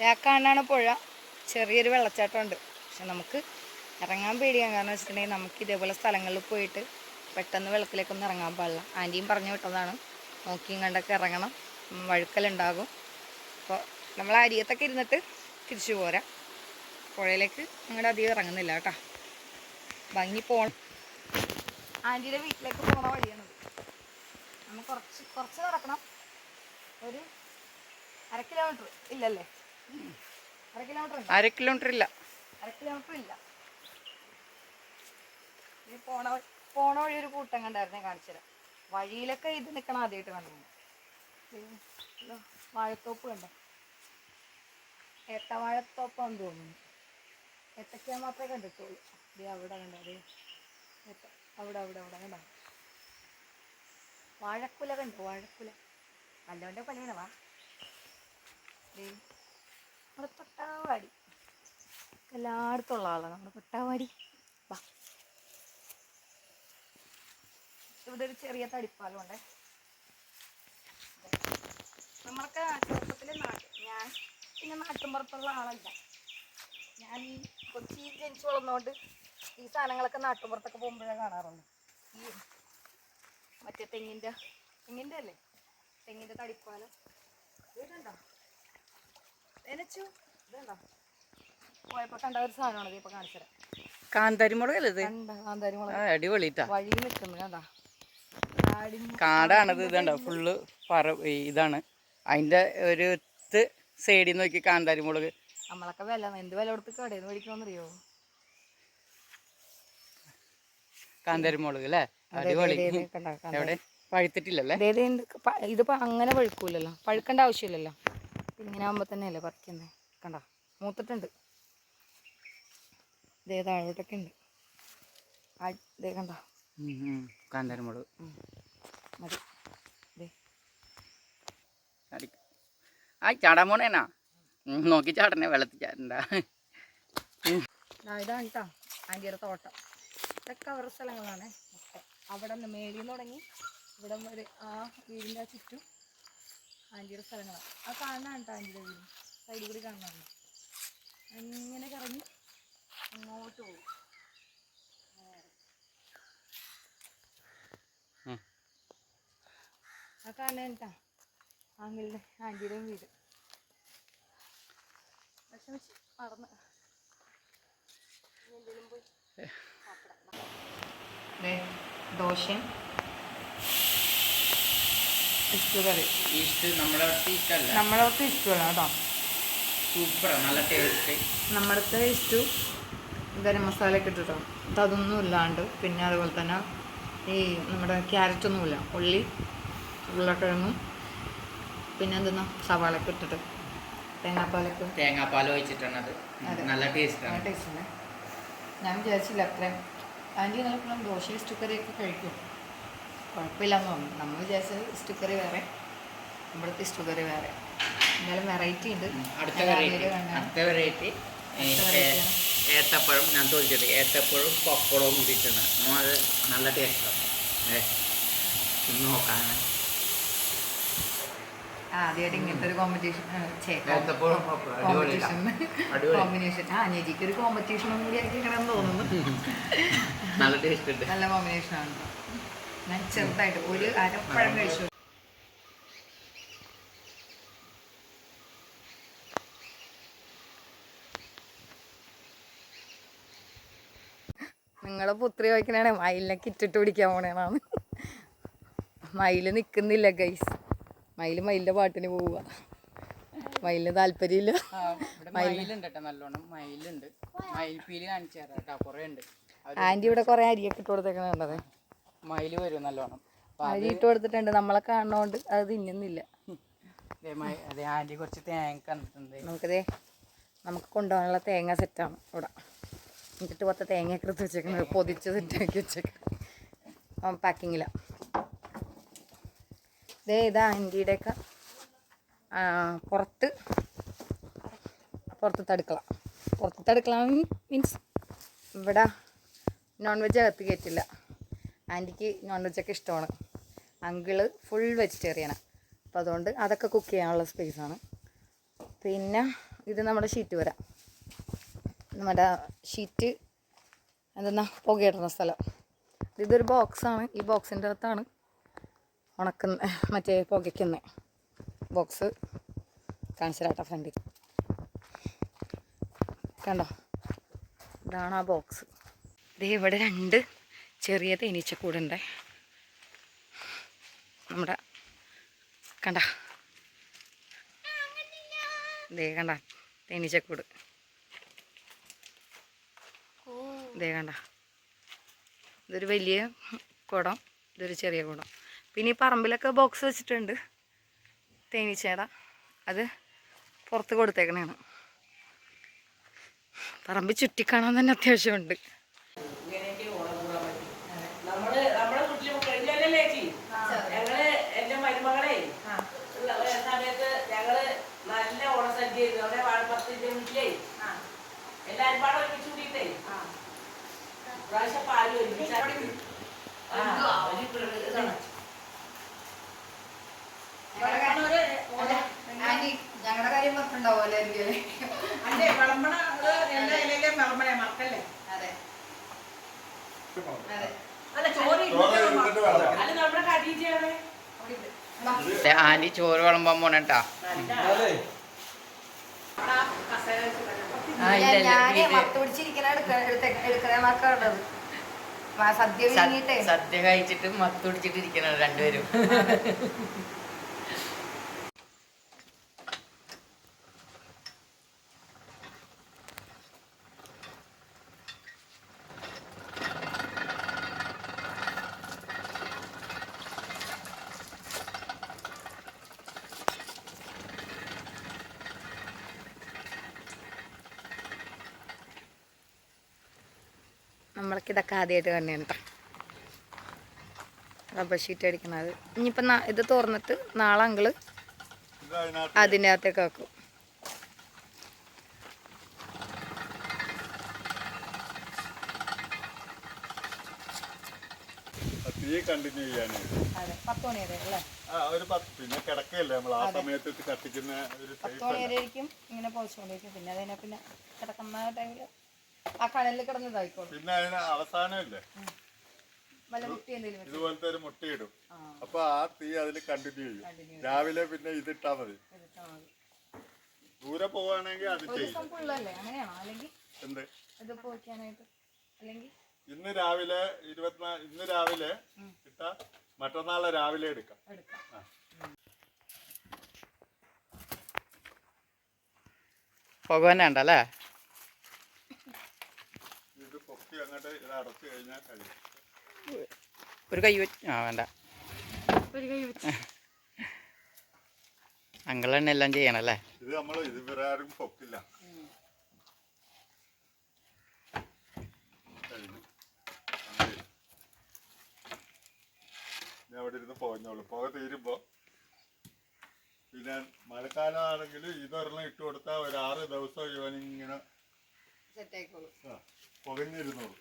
വേക്കാണ്ടാണ് പുഴ. ചെറിയൊരു വെള്ളച്ചാട്ടമുണ്ട്. പക്ഷെ നമുക്ക് ഇറങ്ങാൻ പേടിയാണ്. കാരണം വെച്ചിട്ടുണ്ടെങ്കിൽ നമുക്ക് ഇതേപോലെ സ്ഥലങ്ങളിൽ പോയിട്ട് പെട്ടെന്ന് വെള്ളത്തിലേക്കൊന്നും ഇറങ്ങാൻ പാടില്ല. ആന്റിയും പറഞ്ഞു വിട്ടതാണ്. നോക്കിയും കണ്ടൊക്കെ ഇറങ്ങണം. വഴുക്കലുണ്ടാകും. അപ്പോൾ നമ്മൾ അരിയത്തൊക്കെ ഇരുന്നിട്ട് തിരിച്ചു പോരാം. പുഴയിലേക്ക് അങ്ങോട്ട് അധികം ഇറങ്ങുന്നില്ല കേട്ടോ. ഭംഗി പോണം. ആന്റിയുടെ വീട്ടിലേക്ക് പോണ വഴിയാണത് നമ്മൾ കുറച്ച് കുറച്ച് നടക്കണം. ഒരു അര കിലോമീറ്റർ ഇല്ലല്ലേ? അര കിലോമീറ്റർ ഇല്ല അര കിലോമീറ്റർ ഇല്ല പോണ വഴി- പോണ വഴി ഒരു കൂട്ടം കണ്ടായിരുന്നു കാണിച്ചുതരാം. കാണിച്ചു തരാം വഴിയിലൊക്കെ ഇത് നിൽക്കണം ആദ്യമായിട്ട് കണ്ടു വാഴത്തോപ്പ് കണ്ടോ? ഏത്തവാഴത്തോപ്പാന്ന് തോന്നുന്നു. ഏത്തക്ക മാത്രമേ കണ്ടിട്ടുള്ളൂ. അവിടെ കണ്ടോ ഏത്ത അവിടെ അവിടെ അവിടെ കണ്ടോ? വാഴക്കുല കണ്ടു വാഴക്കുല? നല്ലവന്റെ പണിയാണ് വാ. നമ്മുടെ തൊട്ടാവാടി എല്ലായിടത്തും ഉള്ള ആളാണ് നമ്മുടെ തൊട്ടാവാടി വാ. ഇവിടെ ഒരു ചെറിയ തടിപ്പാലം ഉണ്ട്. നമ്മൾക്ക് ചെറുപ്പത്തിൽ നാട്ടിൽ ഞാൻ പിന്നെ നാട്ടുമ്പുറത്തുള്ള ആളല്ല. ഞാൻ ഈ കൊച്ചി ജനിച്ചു വളർന്നുകൊണ്ട് ഈ സാധനങ്ങളൊക്കെ നാട്ടുമ്പുറത്തൊക്കെ പോകുമ്പോഴേ കാണാറുള്ളൂ. ഈ മറ്റേ തെങ്ങിന്റെ തെങ്ങിന്റെ അല്ലേ തെങ്ങിന്റെ തടിപ്പാലം. ഇതുണ്ടോ? നനച്ചു ഇതുണ്ടോ പോയപ്പോ കണ്ട ഒരു സാധനമാണ് ഇപ്പൊ കാണിച്ചു തരാം. കാന്താരി മുളക് അല്ലേ ഇത് അടിപൊളിട്ടാ. വഴി നിൽക്കുന്നു കണ്ട. കാടാണത് ഇതുണ്ടോ? ഫുള്ള് പറ ഇതാണ്. അതിന്റെ ഒരു എത്ത് സൈഡിൽ നോക്കി കാന്താരി മുളക് നമ്മളൊക്കെ വില എന്ത് വില കൊടുത്ത് കടയിൽ മേടിക്കണമെന്നറിയോ കാന്താരി മുളക് അല്ലേ അടിപൊളി. എവിടെ? പഴുത്തിട്ടില്ലല്ലേ? ഇതിപ്പോ അങ്ങനെ പഴുക്കൂലല്ലോ. പഴുക്കേണ്ട ആവശ്യമില്ലല്ലോ. ഇങ്ങനെ ആകുമ്പോൾ തന്നെയല്ലേ പറിക്കുന്നത് കണ്ട മൂത്തിട്ടുണ്ട്. ഇതേ താഴോട്ടൊക്കെ ഉണ്ട്. ഇതേ കണ്ട. കാന്താരമുളക് മതി. ആ ചാടാൻ പോണേനാ നോക്കി ചാടനെ വെള്ളത്തിൽ ചാടണ്ട. ഇതാണ് കേട്ടോ ആന്റിയുടെ തോട്ടം. ഇതൊക്കെ അവരുടെ സ്ഥലങ്ങളാണ്. അവിടെ നിന്ന് മേളിൽ നിന്ന് തുടങ്ങി ഇവിടെ വരെ ആ വീടിന്റെ ചുറ്റും ആന്റിയുടെ സ്ഥലങ്ങളാണ് ആ കാണാൻ കേട്ടോ ആന്റിയുടെ വീട്. സൈഡിൽ കൂടി കാണാറുണ്ട് അങ്ങനെ കറങ്ങി അങ്ങോട്ട് പോകും. ആ കാണാൻ കേട്ടാ. ആങ്ങളുടെ ആന്റിയുടെയും വീട്. വിഷമിച്ച് മറന്ന്. ദോശയും ഇഷ്ടു കറി നമ്മളടുത്ത് ഇഷ്ടമല്ല. കേട്ടോ. സൂപ്പറാണ് നല്ല ടേസ്റ്റ് ഇഷ്ടു ഗരം മസാല ഒക്കെ ഇട്ടിട്ടോ. അത് അതൊന്നും ഇല്ലാണ്ട് പിന്നെ അതുപോലെ തന്നെ ഈ നമ്മുടെ ക്യാരറ്റ് ഒന്നുമില്ല ഉള്ളി ഉരുളക്കിഴങ്ങും പിന്നെ എന്തെന്നാ? സവാളൊക്കെ ഇട്ടിട്ട് തേങ്ങാപ്പാലൊക്കെ. തേങ്ങാപ്പാൽ ഒഴിച്ചിട്ടാണ് അത്. നല്ല ടേസ്റ്റാണ് ടേസ്റ്റ് ഉണ്ട് ഞാൻ വിചാരിച്ചില്ല അത്രയും. ആന്റി നല്ല ദോശ ഇഷ്ടക്കറിയൊക്കെ കഴിക്കും കുഴപ്പമില്ലെന്ന് തോന്നുന്നു. നമ്മൾ വിചാരിച്ചത് ഇഷ്ടക്കറി വേറെ ഇവിടുത്തെ ഇഷ്ടക്കറി വേറെ. എന്തായാലും വെറൈറ്റി ഉണ്ട്. അടുത്ത വെറൈറ്റി. അടുത്ത വെറൈറ്റി. ഏത്തപ്പഴം ഞാൻ തോന്നിച്ചിട്ട് ഏത്തപ്പഴവും പപ്പടവും കൂടിയിട്ടാണ് അത് നല്ല ടേസ്റ്റാണ് ഇന്ന് നോക്കാണ് ആദ്യമായിട്ട് ഇങ്ങനത്തെ ഒരു കോമ്പറ്റീഷൻ കോമ്പറ്റീഷൻ. കോമ്പിനേഷൻ ആ അനിയജിക്ക് ഒരു കോമ്പറ്റീഷനും കൂടി ആയിരിക്കണം തോന്നുന്നു. നല്ല കോമ്പിനേഷൻ ആണ്. ഞാൻ ചെറുതായിട്ട് ഒരു അരപ്പഴം കഴിച്ചു. നിങ്ങളെ പുത്രി വയ്ക്കണേ മയിലിനെ കിറ്റിട്ട് പിടിക്കാൻ പോണേന്നാണ് മയിൽ നിൽക്കുന്നില്ല ഗൈസ് മയിൽ മയിലിന്റെ പാട്ടിന് പോവുക. മയിലിന് താല്പര്യമില്ല. ആ, ഇവിടെ മയിലുണ്ട് കേട്ടോ നല്ലോണം. മയിലുണ്ട്. മയിൽപ്പീലി കാണിച്ചു തരാം കേട്ടോ. കുറേ ഉണ്ട് ആന്റി ഇവിടെ കുറേ അരിയൊക്കെ ഇട്ട് കൊടുത്തേക്കണേ കണ്ടത്. മയിൽ വരും നല്ലോണം. അരിയിട്ട് കൊടുത്തിട്ടുണ്ട്. നമ്മളെ കാണുന്നോണ്ട് അത് തിന്നുന്നില്ല. അതേ ആന്റി കുറച്ച് തേങ്ങ കണ്ടിട്ടുണ്ട്. നമുക്കതേ നമുക്ക് കൊണ്ടുപോകാനുള്ള തേങ്ങ സെറ്റാണ് ഇവിടെ. എന്നിട്ട് പത്ത് തേങ്ങയൊക്കെ എടുത്ത് വെച്ചേക്കുന്നത് പൊതിച്ച് സെറ്റാക്കി വെച്ചേക്കുന്നത് പാക്കിങ്ങിലാണ് ദേ ഇതാ ആന്റിയുടെയൊക്കെ പുറത്ത് പുറത്ത് അടുക്കള പുറത്ത് അടുക്കള മീൻസ് ഇവിടെ നോൺ വെജ് അകത്ത് കയറ്റില്ല ആന്റിക്ക് നോൺ വെജൊക്കെ ഇഷ്ടമാണ്. അങ്കിൾ ഫുൾ വെജിറ്റേറിയനാണ് അപ്പോൾ അതുകൊണ്ട് അതൊക്കെ കുക്ക് ചെയ്യാനുള്ള സ്പേസാണ് പിന്നെ ഇത് നമ്മുടെ ഷീറ്റ് വരാം. നമ്മുടെ ഷീറ്റ് എന്തെന്നാ പുകയിടുന്ന സ്ഥലം. ഇതൊരു ബോക്സാണ് ഈ ബോക്സിന്റെ അകത്താണ് ഉണക്കുന്ന മറ്റേ പുകയ്ക്കുന്നത് ബോക്സ് കാണിച്ചിട്ടാ ഫ്രണ്ടിൽ കണ്ടോ? ഇതാണ് ആ ബോക്സ് ദേ ഇവിടെ രണ്ട് ചെറിയ തേനീച്ചക്കൂടുണ്ട് നമ്മുടെ കണ്ട? ദേ കണ്ട തേനീച്ചക്കൂട് ദേ കണ്ട. ഇതൊരു വലിയ കുടം ഇതൊരു ചെറിയ കുടം. പിന്നെ ഈ പറമ്പിലൊക്കെ ബോക്സ് വെച്ചിട്ടുണ്ട്. തേനീച്ചയുടെ. അത് പുറത്ത് കൊടുത്തേക്കണേണ്. പറമ്പ് ചുറ്റിക്കാണാൻ തന്നെ അത്യാവശ്യമുണ്ട് നമ്മൾ നമ്മുടെ വീട്ടിൽ കഴിഞ്ഞല്ലേ ചേച്ചി ഞങ്ങൾ എന്റെ മരുമകളെ ഉള്ള ഒരു സമയത്ത് ഞങ്ങൾ നല്ല ഓണസദ്യ ചെയ്തു അവിടെ വാഴപ്പത്തിന്റെ വീട്ടിലേ എല്ലാരും പാടെ ഒരുമിച്ച് കൂടിയിട്ടേ പ്രാവശ്യം പാൽ ഒരുമിച്ച് ആ, ഒരു പ്ര- ഇതാണ്. ഞങ്ങളുടെ കാര്യം പറഞ്ഞിട്ടുണ്ടാവുമല്ലോ അല്ലേ? വിളമ്പണ അത് എല്ലാ ഇലയിലെ വിളമ്പണേ മക്കളല്ലേ അതെ. അതെ. അല്ല ചോറ് അല്ല നമ്മുടെ കടീജയാണ് ആന്റി ചോറ് വിളമ്പാൻ പോണട്ടാ സദ്യ കഴിച്ചിട്ട് ഇല്ല ഞാൻ ഇത് മത്ത് പിടിച്ചിരിക്കണ എടുക്കണേന്നൊക്കെയുള്ളത് സദ്യ വിഴുങ്ങിയിട്ടേ സദ്യ- സദ്യ കഴിച്ചിട്ട് മത്തുടിച്ചിട്ടിരിക്കണം രണ്ടുപേരും നമ്മൾക്ക് ഇതൊക്കെ ആദ്യമായിട്ട് കണ്ടാണ് കേട്ടോ റബ്ബർ ഷീറ്റ് അടിക്കണത്. ഇനിയിപ്പം ഇത് തുറന്നിട്ട് നാളെ അങ്കിൾ അതിന്റെ അകത്തേക്ക് വെക്കും തീ കണ്ടിന്യൂ ചെയ്യാനേ. ഒരു പത്ത് പിന്നെ കിടക്കല്ലേ നമ്മൾ ആ സമയത്ത് ഇത് കത്തിക്കുന്ന ഒരു പത്ത് സേഫ് മണി വരെ ആയിരിക്കും ഇങ്ങനെ പോയിച്ചുകൊണ്ടിരിക്കും പിന്നെ അതിനെ പിന്നെ കിടക്കുന്ന ടൈമിൽ ആ കനലിൽ കിടന്ന് പിന്നെ അതിന് അവസാനമില്ലേ? ഇതുപോലത്തെ ഒരു മുട്ടയിടും. അപ്പൊ ആ തീ അതിൽ കണ്ടിന്യൂ ചെയ്യും. രാവിലെ പിന്നെ ഇതിട്ടാ മതി. ദൂരെ പോവാണെങ്കിൽ അത് ചെയ്യും. എന്ത്? ഇന്ന് രാവിലെ ഇരുപത്തിനാല് ഇന്ന് രാവിലെ ഇട്ട മറ്റന്നാളെ രാവിലെ എടുക്കാം. എടുക്കാം. അങ്ങോട്ട് ഇത് അടച്ചു കഴിഞ്ഞാൽ കഴിയും. ഒരു കൈ വെച്ച് ആ വേണ്ട. ഒരു കൈ വെച്ച്. അങ്കിൾ തന്നെ എല്ലാം ചെയ്യണല്ലേ? ഇത് നമ്മൾ ഇത് ആരും പൊക്കില്ല. അവിടെ ഇരുന്ന് പോഞ്ഞോളൂ പുക തീരുമ്പോ പിന്നെ മഴക്കാലമാണെങ്കിൽ ഇതൊരെണ്ണം ഇട്ട് കൊടുത്താൽ ഒരു ആറ് ദിവസം ഇവനിങ്ങനെ സെറ്റ് ആയിക്കോളും. ആ, പുകഞ്ഞിരുന്നോളൂ.